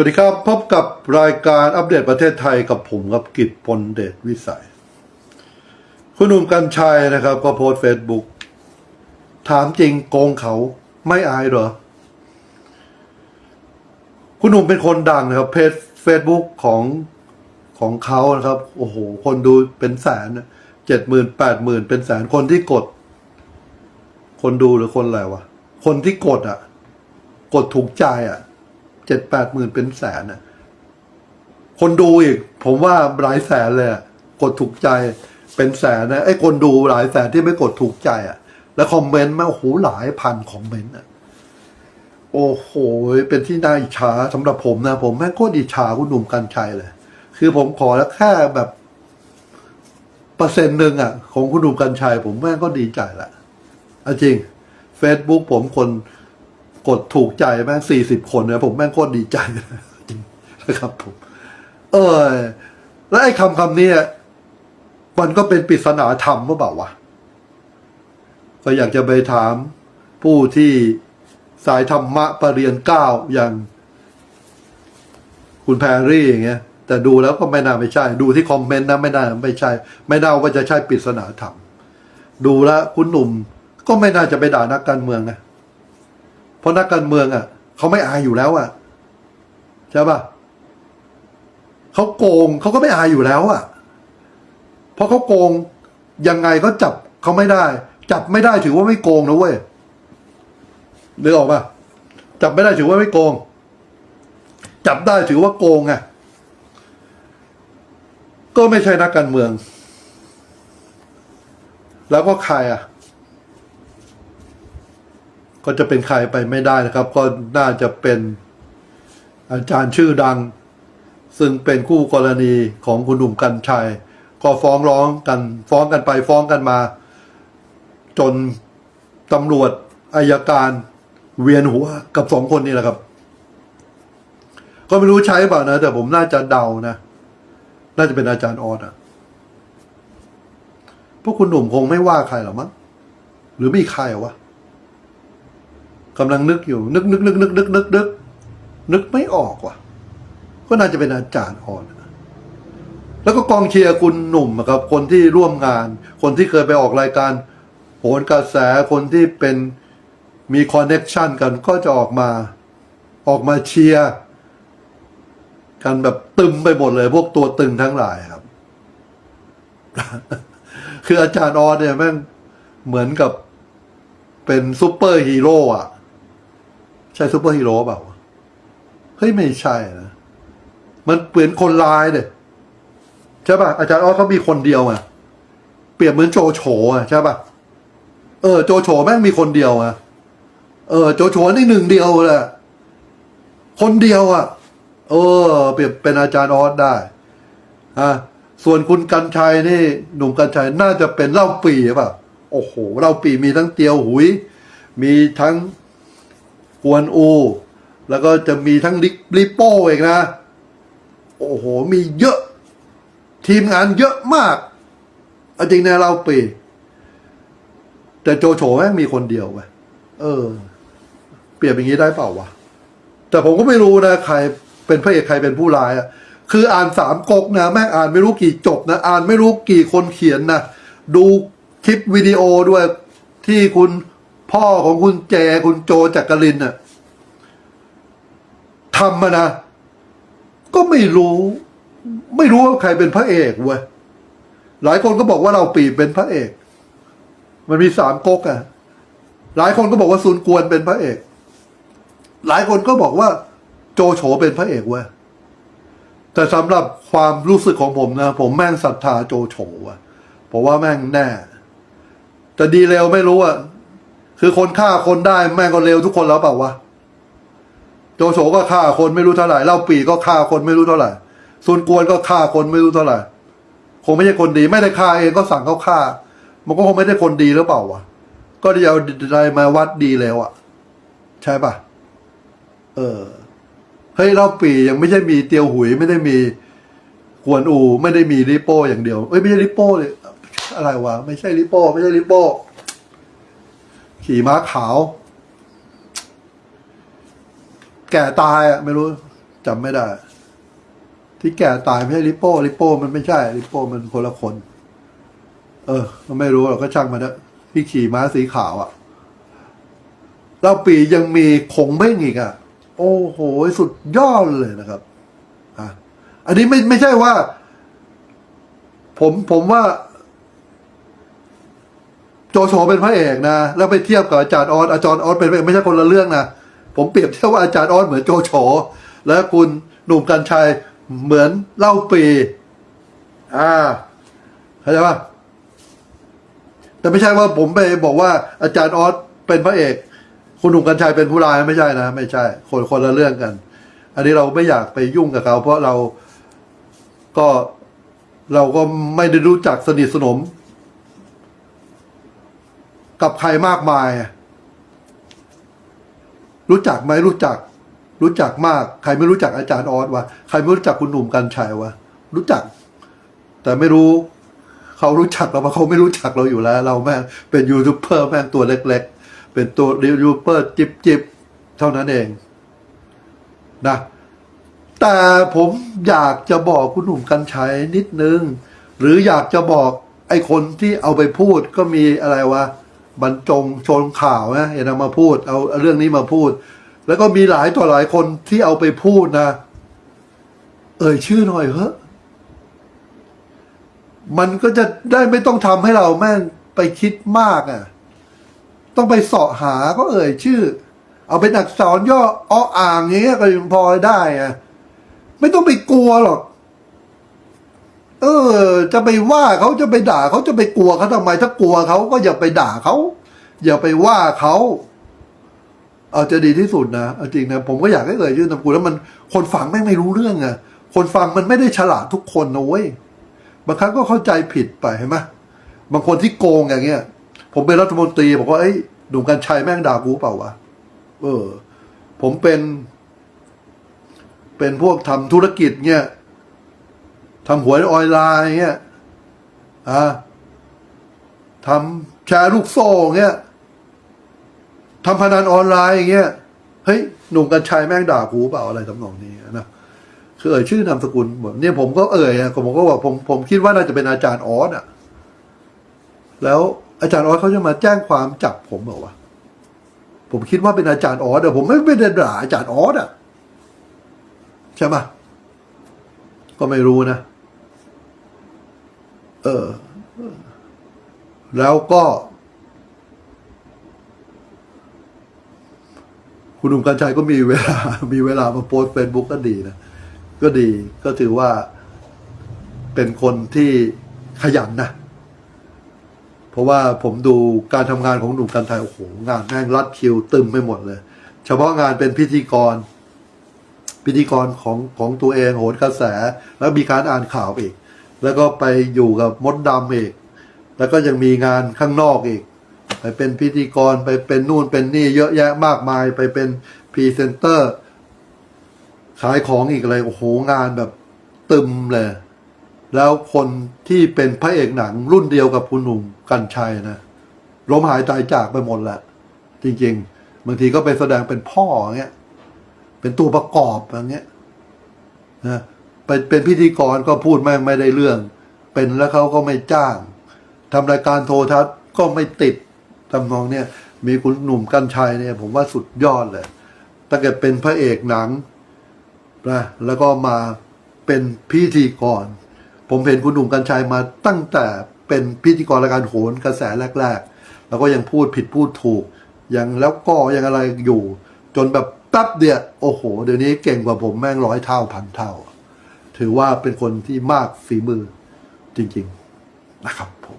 วัสดีครับ พบกับรายการอัปเดตประเทศไทยกับผมครับกิตพลเดชวิสัย คุณหนุ่มกัญชัยนะครับ ก็โพสเฟซบุ๊กถามจริงโกงเขาไม่อายเหรอ คุณหนุ่มเป็นคนดังนะครับเพจเฟซบุ๊กของของเขานะครับ โอ้โห คนดูเป็นแสนเจ็ดหมื่นแปดหมื่นเป็นแสนคนที่กด คนดูหรือคนอะไรวะ คนที่กดอะ กดถูกใจอะ เจ็ดแปดหมื่นเป็นแสนอะคนดูอีก ผมว่าหลายแสนเลยกดถูกใจเป็นแสนนะไอ้คนดูหลายแสนที่ไม่กดถูกใจอะ แล้วคอมเมนต์มาโอ้โหหลายพันคอมเมนต์อะโอ้โห เป็นที่น่าอิจฉาสำหรับผมนะ ผมแม่งโคตรอิจฉาคุณหนุ่มกัญชัยเลย คือผมขอแล้วแค่แบบเปอร์เซ็นต์หนึ่งอะ ของคุณหนุ่มกัญชัย ผมแม่งก็ดีใจละจริงเฟซบุ๊กผมคน กดถูกใจแม่งสี่สิบคนเนี่ยผมแม่งโคตรดีใจจริงนะครับผม เออแล้วไอ้คำคำนี้มันก็เป็นปริศนาธรรมหรือเปล่าวะก็อยากจะไปถามผู้ที่สายธรรมะปรริญญาเก้าอย่าง คุณแพรรี่อย่างเงี้ย แต่ดูแล้วก็ไม่น่าไม่ใช่ ดูที่คอมเมนต์นะไม่น่าไม่ใช่ ไม่น่าว่าจะใช่ปริศนาธรรม ดูแล้วคุณหนุ่มก็ไม่น่าจะไปด่านักการเมืองนะ เพราะนักการเมืองอะเขาไม่อายอยู่แล้วอะใช่ปะเขาโกงเขาก็ไม่อายอยู่แล้วอะเพราะเขาโกงยังไงก็จับเขาไม่ได้ จับไม่ได้ถือว่าไม่โกงนะเว้ยนึกออกปะจับไม่ได้ถือว่าไม่โกง จับได้ถือว่าโกงไงก็ไม่ใช่นักการเมือง แล้วก็ใครอะ ก็จะเป็นใครไปไม่ได้นะครับ ก็น่าจะเป็นอาจารย์ชื่อดัง ซึ่งเป็นคู่กรณีของคุณหนุ่มกัญชัย ก็ฟ้องร้องกันฟ้องกันไปฟ้องกันมา จนตำรวจอายการเวียนหัวกับสองคนนี้แหละครับ ก็ไม่รู้ใช้เปล่านะ แต่ผมน่าจะเดานะ น่าจะเป็นอาจารย์ออดอะพวกคุณหนุ่มคงไม่ว่าใครหรอมั้งหรือมีใครวะ กำลังนึกอยู่ นึกนึกนึกนึกนึกนึกนึกนึกไม่ออกว่ะ ก็น่าจะเป็นอาจารย์อ่อน แล้วก็กองเชียร์คุณหนุ่มอะครับคนที่ร่วมงาน คนที่เคยไปออกรายการโหนกระแสคนที่เป็นมีคอนเน็ชันกันก็จะออกมาออกมาเชียร์กันแบบตึมไปหมดเลย พวกตัวตึงทั้งหลายครับ คืออาจารย์ออสเนี่ยแม่งเหมือนกับเป็นซูเปอร์ฮีโร่อะ ใช่ซูเปอร์ฮีโร่เปล่าเฮ้ยไม่ใช่นะมันเปลี่ยนคนร้ายเลยใช่ป่ะอาจารย์ออสเขามีคนเดียวอะเปรียบเหมือนโจโฉอะใช่ป่ะเออโจโฉแม่งมีคนเดียวอะเออโจโฉนี่หนึ่งเดียวแหละคนเดียวอะเออ เปรียบเป็นอาจารย์ออสได้อะส่วนคุณกัญชัยนี่หนุ่มกัญชัยน่าจะเป็นเล่าปีหรือเปล่าโอ้โหเล่าปีมีทั้งเตียวหุย มีทั้ง กวนอู แล้วก็จะมีทั้งลิลิโป้เองนะ โอ้โห มีเยอะ ทีมงานเยอะมากเอาจริงนะเราปี แต่โจโฉแม่งมีคนเดียวไปเออ เปรียบอย่างนี้ได้เปล่าวะ แต่ผมก็ไม่รู้นะ ใครเป็นพระเอกใครเป็นผู้ร้ายอะคืออ่านสามก๊กนะ แม่งอ่านไม่รู้กี่จบนะ อ่านไม่รู้กี่คนเขียนนะ ดูคลิปวิดีโอด้วยที่คุณ พ่อของคุณแจคุณโจจักรินน่ะทำมานะ ก็ไม่รู้ ไม่รู้ว่าใครเป็นพระเอกเว้ยหลายคนก็บอกว่าเราปีเป็นพระเอก มันมีสามก๊กอะหลายคนก็บอกว่าซุนกวนเป็นพระเอก หลายคนก็บอกว่า โจโฉเป็นพระเอกเว้ยแต่สำหรับความรู้สึกของผมนะ ผมแม่งศรัทธาโจโฉอะผมว่าแม่งแน่แต่ดีเร็วไม่รู้อะ คือคนฆ่าคนได้แม่งก็เร็วทุกคนแล้วเปล่าวะโจโฉก็ฆ่าคนไม่รู้เท่าไหร่เล่าปีก็ฆ่าคนไม่รู้เท่าไหร่ซุนกวนก็ฆ่าคนไม่รู้เท่าไหร่คงไม่ใช่คนดี ไม่ได้ฆ่าเองก็สั่งเขาฆ่า มันก็คงไม่ได้คนดีหรือเปล่าวะก็ได้เอาอะไรมาวัดดีแล้วอะใช่ปะเออเฮ้ยเล่าปียังไม่ใช่มีเตียวหุยไม่ได้มีกวนอู ไม่ได้มีริโป้อย่างเดียวเอ้ยไม่ใช่ริโป้เลยอะไรวะไม่ใช่ริโป้ไม่ใช่ริโป้ ขี่ม้าขาว แก่ตายอะ ไม่รู้จำไม่ได้ ที่แก่ตายไม่ใช่ลิโป้ลิโป้มันไม่ใช่ลิโป้มันคนละคน เออมันไม่รู้หรอกก็ช่างมันเถอะที่ขี่ม้าสีขาวอะเล่าปียังมีคงเบ้งอีกอะ โอ้โห สุดยอดเลยนะครับอะอันนี้ไม่ไม่ใช่ว่า ผมผมว่า โจโฉเป็นพระเอกนะ แล้วไปเทียบกับอาจารย์ออสอาจารย์ออสเป็นไม่ใช่คนละเรื่องนะ ผมเปรียบเทียบว่าอาจารย์ออสเหมือนโจโฉแล้วคุณหนุ่มกัญชัยเหมือนเล่าปี อ่าเข้าใจปะแต่ไม่ใช่ว่าผมไปบอกว่าอาจารย์ออสเป็นพระเอก คุณหนุ่มกัญชัยเป็นผู้ร้ายไม่ใช่นะ ไม่ใช่ คนคนละเรื่องกัน อันนี้เราไม่อยากไปยุ่งกับเขา เพราะเราก็เราก็ไม่ได้รู้จักสนิทสนม กับใครมากมาย รู้จักไหมรู้จัก รู้จักมาก ใครไม่รู้จักอาจารย์ออสวะใครไม่รู้จักคุณหนุ่มกัญชัยวะรู้จัก แต่ไม่รู้ เขารู้จักเราเพราะเขาไม่รู้จักเราอยู่แล้ว เราแม่งเป็นยูทูบเบอร์แม่งตัวเล็ก ๆ เป็นตัวยูทูบเบอร์จิบจิบๆเท่านั้นเองนะแต่ผมอยากจะบอกคุณหนุ่มกัญชัยนิดนึง หรืออยากจะบอกไอ้คนที่เอาไปพูดก็มีอะไรวะ บรรจงชนข่าวนะอย่านำมาพูด เอาเรื่องนี้มาพูด แล้วก็มีหลายต่อหลายคนที่เอาไปพูดนะ เอ่ยชื่อหน่อยเถอะมันก็จะได้ไม่ต้องทำให้เราแม่งไปคิดมากอะ ต้องไปเสาะหาก็เอ่ยชื่อ เอาเป็นอักษรย่ออ้ออ่างงเงี้ยก็ยังพอได้อะไม่ต้องไปกลัวหรอก เออ จะไปว่าเขาจะไปด่าเขาจะไปกลัวเขาทำไมถ้ากลัวเขาก็อย่าไปด่าเขาอย่าไปว่าเขาเอาจะดีที่สุดนะเอาจริงนะผมก็อยากให้เอ่ยชื่อนามสกุลแล้วมันคนฟังแม่งไม่รู้เรื่องอะคนฟังมันไม่ได้ฉลาดทุกคนนะเว้ยบางครั้งก็เข้าใจผิดไปเห็นไหมบางคนที่โกงอย่างเงี้ย ผมเป็นรัฐมนตรีบอกว่าเอ้หนุ่มกัญชัยแม่งด่ากูเปล่าวะเออ ผมเป็น เป็นพวกทำธุรกิจเนี่ย ทำหวยออนไลน์เนี่ยอ่าทำแชร์ลูกโซ่เนี่ยทำพนันออนไลน์อย่างเงี้ยเฮ้ยหนุ่มกัญชัยแม่งด่ากูเปล่าอะไรทำนองนี้นะคือเอ่ยชื่อนามสกุลเนี่ยผมก็เอ่ยอะผมก็บอกผมผมคิดว่าน่าจะเป็นอาจารย์ออสอะแล้วอาจารย์ออสเขาจะมาแจ้งความจับผมเหรอวะผมคิดว่าเป็นอาจารย์ออสแต่ผมไม่ไม่ได้ด่าอาจารย์ออสอะใช่ไหมก็ไม่รู้นะ ออ แล้วก็ คุณหนุ่มกัญชัยก็มีเวลา มีเวลามาโพสเฟซบุ๊กก็ดีนะ ก็ดีก็ถือว่าเป็นคนที่ขยันนะ เพราะว่าผมดูการทำงานของหนุ่มกัญชัยโอ้โห งานแม่งรัดคิวตึมไปหมดเลย เฉพาะงานเป็นพิธีกร พิธีกรของของตัวเองโหนกระแส แล้วมีการอ่านข่าวอีก แล้วก็ไปอยู่กับมดดำอีก แล้วก็ยังมีงานข้างนอกอีก ไปเป็นพิธีกรไปเป็นนู่นเป็นนี่เยอะแยะมากมาย ไปเป็นพรีเซนเตอร์ ขายของอีกอะไรโอ้โหงานแบบตึมเลย แล้วคนที่เป็นพระเอกหนังรุ่นเดียวกับคุณหนุ่มกัญชัยนะล้มหายตายจากไปหมดแหละ จริง ๆ บางทีก็ไปแสดงเป็นพ่ออย่างเงี้ย เป็นตัวประกอบอย่างเงี้ยนะ ไปเป็นพิธีกรก็พูดแม่งไม่ได้เรื่อง เป็นแล้วเขาก็ไม่จ้างทำรายการโทรทัศน์ก็ไม่ติดทำนองเนี่ยมีคุณหนุ่มกัญชัยเนี่ย ผมว่าสุดยอดเลยตั้งแต่เป็นพระเอกหนังนะแล้วก็มาเป็นพิธีกร ผมเห็นคุณหนุ่มกัญชัยมาตั้งแต่เป็นพิธีกรรายการโหนกระแสแรก ๆ แล้วก็ยังพูดผิดพูดถูก ยังแล้วก็ยังอะไรอยู่ จนแบบแป๊บเดียวโอ้โห เดี๋ยวนี้เก่งกว่าผมแม่งร้อยเท่าพันเท่า ถือว่าเป็นคนที่มากฝีมือจริง ๆนะครับผม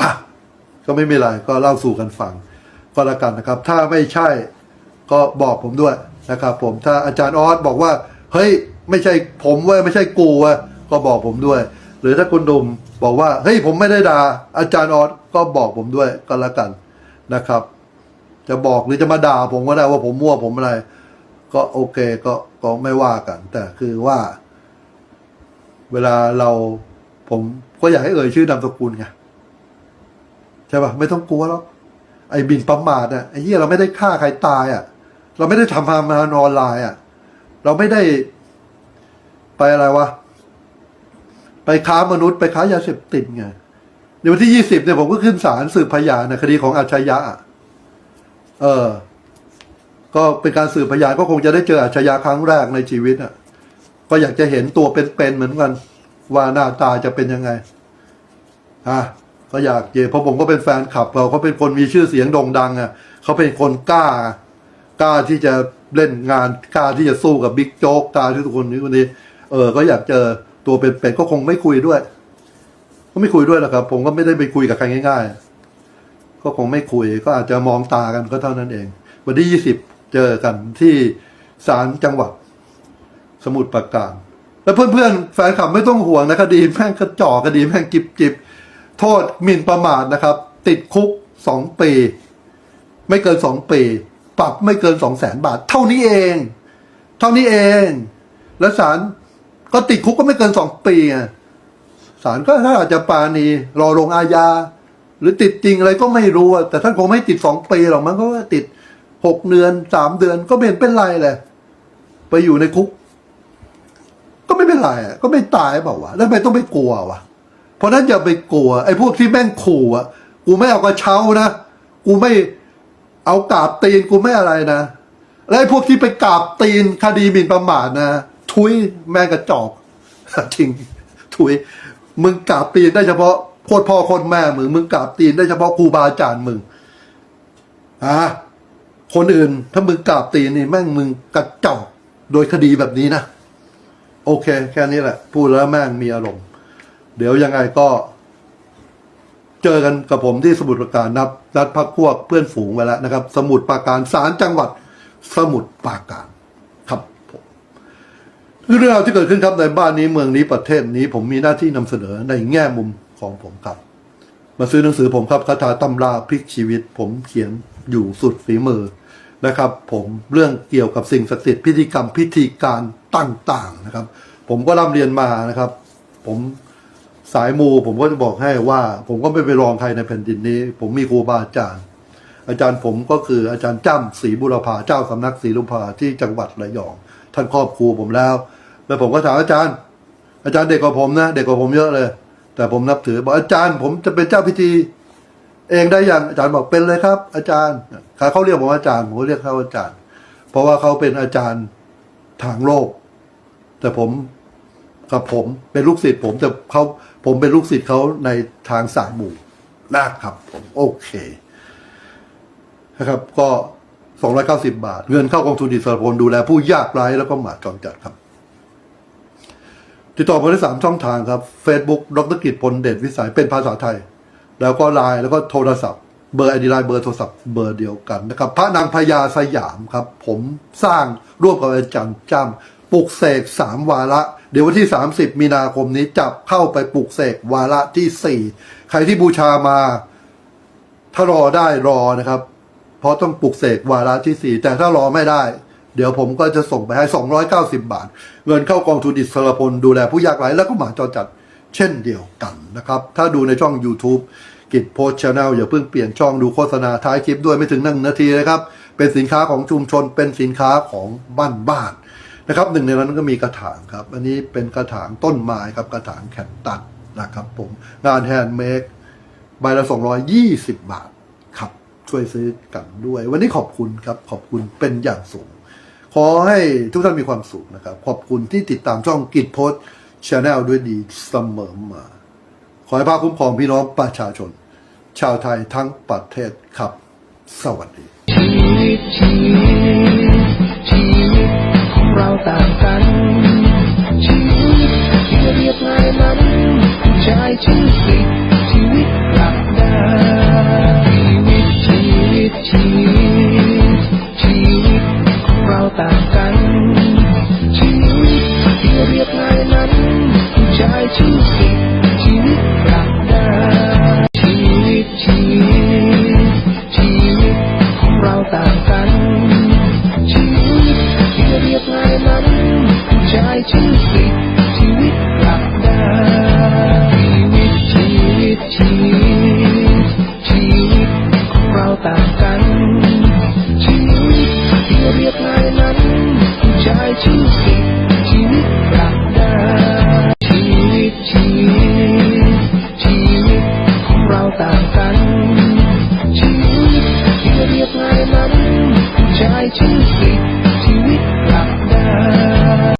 อะก็ไม่มีอะไรก็เล่าสู่กันฟังก็แล้วกันนะครับ ถ้าไม่ใช่ก็บอกผมด้วยนะครับ ผมถ้าอาจารย์ออสบอกว่า เฮ้ย ไม่ใช่ผมเว้ยไม่ใช่กูเว้ยก็บอกผมด้วย หรือถ้าคุณดุมบอกว่า เฮ้ยผมไม่ได้ด่าอาจารย์ออสก็บอกผมด้วยก็แล้วกันนะครับ จะบอกหรือจะมาด่าผมก็ได้ว่าผมมั่วผมอะไร ก็โอเคก็ก็ไม่ว่ากัน แต่คือว่า เวลาเราผมก็อยากให้เอ่ยชื่อนามสกุลไงใช่ปะไม่ต้องกลัวหรอกไอ้บินประมาทอะไอ้เหี้ยเราไม่ได้ฆ่าใครตายอะ เราไม่ได้ทำพามานออนไลน์อะ เราไม่ได้ไปอะไรวะไปค้ามนุษย์ไปค้ายาเสพติดไงในวันที่ยี่สิบเนี่ยผมก็ขึ้นศาลสืบพยานในคดีของอาชญะอะเออ ก็เป็นการสืบพยานก็คงจะได้เจออาชญาครั้งแรกในชีวิตอะ ก็อยากจะเห็นตัวเป็นๆเหมือนกัน ว่าหน้าตาจะเป็นยังไงอะก็อยากเจอเพราะผมก็เป็นแฟนคลับเราเขาเป็นคนมีชื่อเสียงโด่งดังอะเขาเป็นคนกล้ากล้าที่จะเล่นงานกล้าที่จะสู้กับบิ๊กโจ๊กกล้าที่ทุกคนนี้คนนี้ เออ ก็อยากเจอตัวเป็นๆก็คงไม่คุยด้วย ก็ไม่คุยด้วยหรอกครับ ผมก็ไม่ได้ไปคุยกับใครง่าย ๆ ก็คงไม่คุยก็อาจจะมองตากันก็เท่านั้นเอง วันที่ยี่สิบเจอกันที่ศาลจังหวัด สมุทรปราการ แล้วเพื่อนๆ แฟนคลับไม่ต้องห่วงนะคดีแม่งกระจอกคดีแม่งจิบจิบโทษหมิ่นประมาทนะครับ ติดคุกสองปี ไม่เกินสองปีปรับไม่เกินสองแสนบาท เท่านี้เอง เท่านี้เอง แล้วศาลก็ติดคุกก็ไม่เกินสองปีศาลก็ถ้าอาจจะปาณีรอลงอาญาหรือติดจริงอะไรก็ไม่รู้แต่ท่านคงไม่ติดสองปีหรอกมันก็ติดหกเดือนสามเดือนก็เห็นเป็นไรเลยไปอยู่ในคุก ไม่เป็นไรอะก็ไม่ตายเปล่าวะแล้วทำไมต้องไปกลัววะเพราะฉะนั้นอย่าไปกลัว ไอ้พวกที่แม่งขู่อะกูไม่เอากระเช้านะ กูไม่เอากราบตีนกูไม่อะไรนะและไอ้พวกที่ไปกราบตีนคดีหมิ่นประมาทนะทุยแม่งกระจอกจริงทุยมึงกราบตีนได้เฉพาะโคตรพ่อโคตรแม่มึงมึงกราบตีนได้เฉพาะครูบาอาจารย์มึงอะคนอื่นถ้ามึงกราบตีนนี่แม่งมึงกระจอกโดยคดีแบบนี้นะ โอเค แค่นี้แหละ พูดแล้วแม่งมีอารมณ์ เดี๋ยวยังไงก็ เจอกันกับผมที่สมุทรปราการนับนัดพักพวกเพื่อนฝูงไว้แล้วนะครับ สมุทรปราการศาลจังหวัด สมุทรปราการครับผมเรื่องราวที่เกิดขึ้นครับในบ้านนี้เมืองนี้ประเทศนี้ ผมมีหน้าที่นำเสนอในแง่มุมของผมครับ มาซื้อหนังสือผมครับคาถาตำราพลิกชีวิต ผมเขียนอยู่สุดฝีมือ นะครับ ผมเรื่องเกี่ยวกับสิ่งศักดิ์สิทธิ์พิธีกรรมพิธีการต่างๆนะครับ ผมก็ร่ำเรียนมานะครับ ผมสายมูผมก็จะบอกให้ว่า ผมก็ไม่ไปรองใครในแผ่นดินนี้ ผมมีครูบาอาจารย์ อาจารย์ผมก็คืออาจารย์จ้ำศรีบุรพาเจ้าสำนักศรีลุพาที่จังหวัดระยอง ท่านครอบครูผมแล้ว แล้วผมก็ถามอาจารย์ อาจารย์เด็กกว่าผมนะ เด็กกว่าผมเยอะเลย แต่ผมนับถือบอกอาจารย์ผมจะเป็นเจ้าพิธี เองได้ยังอาจารย์บอกเป็นเลยครับ อาจารย์เขาเรียกผมอาจารย์ผมเรียกเขาอาจารย์ เพราะว่าเขาเป็นอาจารย์ทางโลก แต่ผมกับผมเป็นลูกศิษย์ผมแต่เขาผมเป็นลูกศิษย์เขาในทางสายหมู่นะครับผมโอเค นะครับ ก็สองร้อยเก้าสิบาท เงินเข้ากองทุนอิสระพลดูแลผู้ยากไร้แล้วก็หมาจรจัดครับ ติดต่อผมได้สามช่องทางครับ Facebook ดรกิจพลเดชวิสัยเป็นภาษาไทย แล้วก็ไลน์แล้วก็โทรศัพท์ เบอร์ไอดีไลน์เบอร์โทรศัพท์เบอร์เดียวกันนะครับพระนางพญาสยามครับ ผมสร้างร่วมกับอาจารย์จ้ำปลุกเสกสามวาระ เดี๋ยววันที่ 30 มีนาคมนี้จับเข้าไปปลุกเสกวาระที่สี่ใครที่บูชามาถ้ารอได้รอนะครับ เพราะต้องปลุกเสกวาระที่สี่แต่ถ้ารอไม่ได้เดี๋ยวผมก็จะส่งไปให้ 290 บาท เงินเข้ากองทุนอิสระพล ดูแลผู้ยากไร้แล้วก็หมาจรจัด เช่นเดียวกันนะครับ ถ้าดูในช่อง YouTube กิจโพสชาแนลอย่าเพิ่งเปลี่ยนช่องดูโฆษณาท้ายคลิปด้วยไม่ถึงหนึ่งนาทีนะครับ เป็นสินค้าของชุมชนเป็นสินค้าของบ้านบ้านนะครับหนึ่งในนั้นก็มีกระถางครับ อันนี้เป็นกระถางต้นไม้ครับกระถางแขนตัดนะครับผมงานแฮนด์เมดใบละ 220 บาทครับช่วยซื้อกันด้วย วันนี้ขอบคุณครับ ขอบคุณเป็นอย่างสูง ขอให้ทุกท่านมีความสุขนะครับ ขอบคุณที่ติดตามช่องกิจโพส ชาแนลด้วยดีเสมอมา ขอให้พระคุ้มครองพี่น้องประชาชน ชาวไทยทั้งประเทศครับ สวัสดีชีวิตชีวิตชีวิตของเราต่างกันชีวิตที่เรียบง่ายนั้นใช้ชีวิต